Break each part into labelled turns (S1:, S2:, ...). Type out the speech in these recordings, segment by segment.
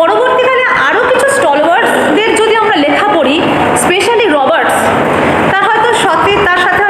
S1: পরবর্তীকালে আরও কিছু স্টলওয়ার্সদের যদি আমরা লেখা পড়ি স্পেশালি রবার্টস তার হয়তো সত্যি তার সাথে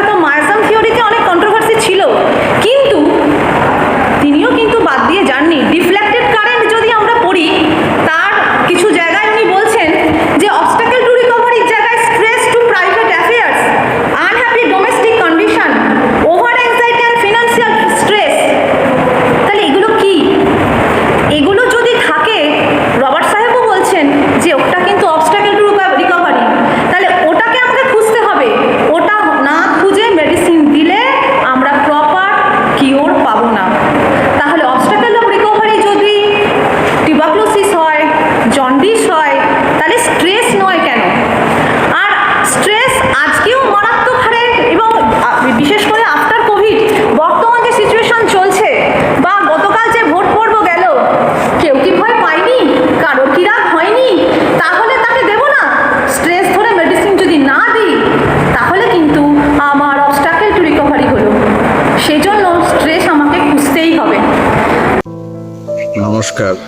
S2: নমস্কার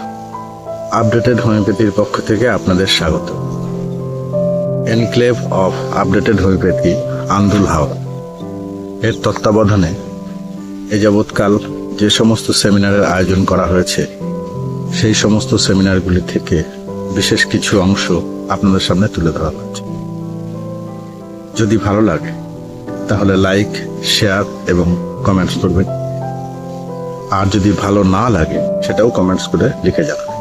S2: আপডেটেড হোমিওপ্যাথির পক্ষ থেকে আপনাদের স্বাগত। Enclave of updated homoeopathy, Andul Howrah এর তত্ত্বাবধানে এ যাবৎকাল যে সমস্ত সেমিনারের আয়োজন করা হয়েছে, সেই সমস্ত সেমিনারগুলি থেকে বিশেষ কিছু অংশ আপনাদের সামনে তুলে ধরা হয়েছে যদি ভালো লাগে, তাহলে লাইক, শেয়ার এবং কমেন্টস করবেন। আর যদি ভালো না লাগে সেটাও কমেন্টস করে লিখে
S1: জানান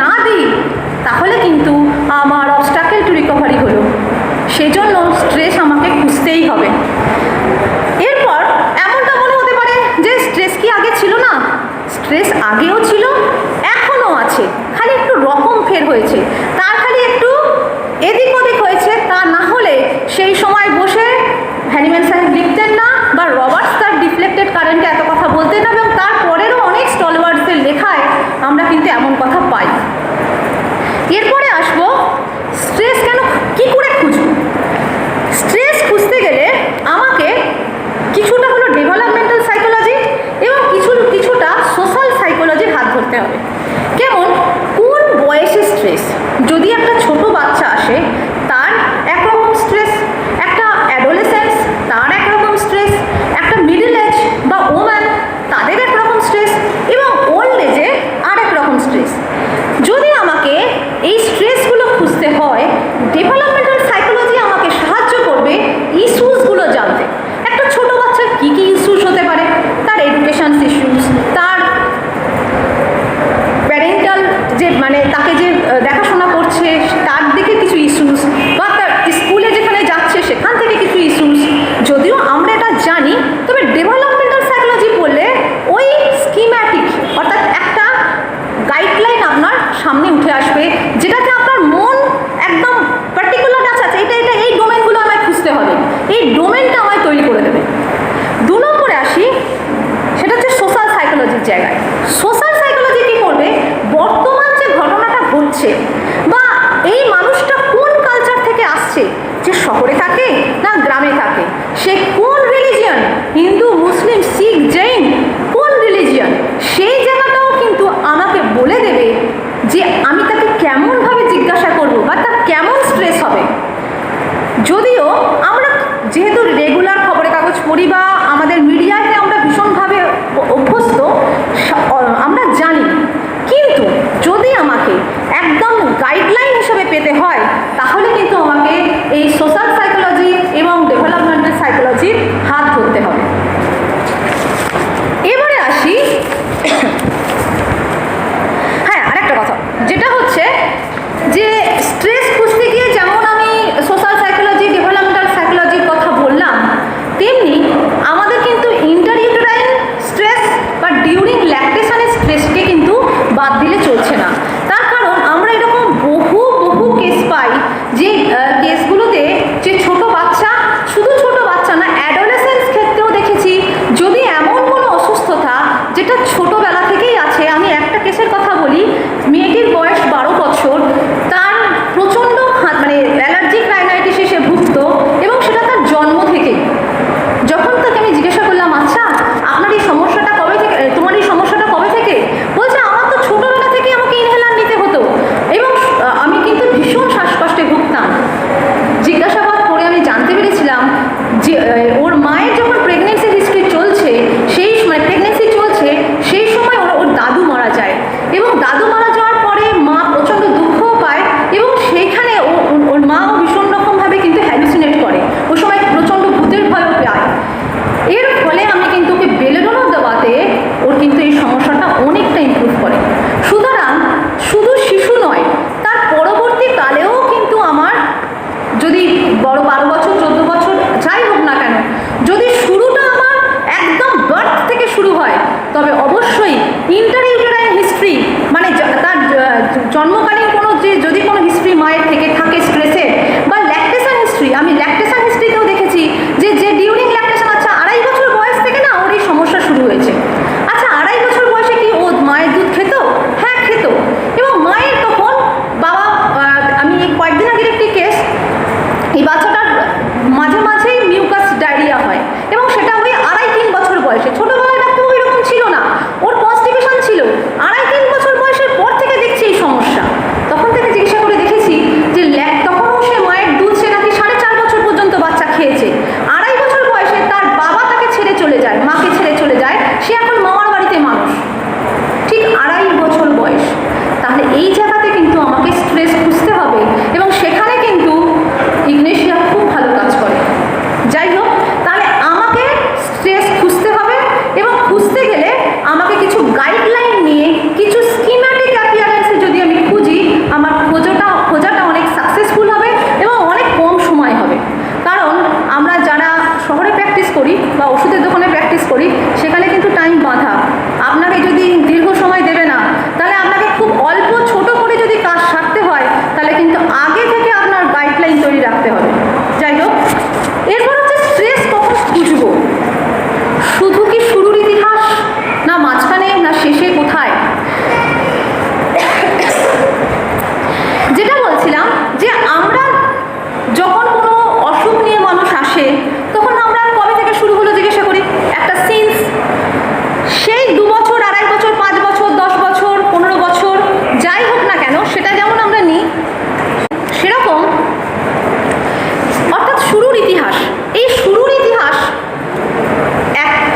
S1: না দিই, তাহলে কিন্তু আমার অবস্টাকেল টু রিকভারি হলো। সেজন্য স্ট্রেস আমাকে খুঁজতেই হবে। এরপর এমনটা মনে হতে পারে যে স্ট্রেস কি আগে ছিল না? স্ট্রেস আগেও ছিল, এখনও আছে। খালি একটু রকম ফের হয়েছে। তার খালি একটু এদিক ওদিক হয়েছে, তা না হলে সেই সময় বসে হ্যানিম্যান সাহেব লিখতেন না বা রবার্টস তার ডিফ্লেক্টেড কারেন্টে এত কথা বলতেন না এবং তারপরেরও অনেক স্টলওয়ার্ডসের লেখায় আমরা কিন্তু এমন কথা একটা ছোট বাচ্চা আসে পেতে হয় তাহলে কিন্তু আমাকে এই সোশ্যাল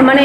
S1: মানে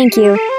S3: Thank you.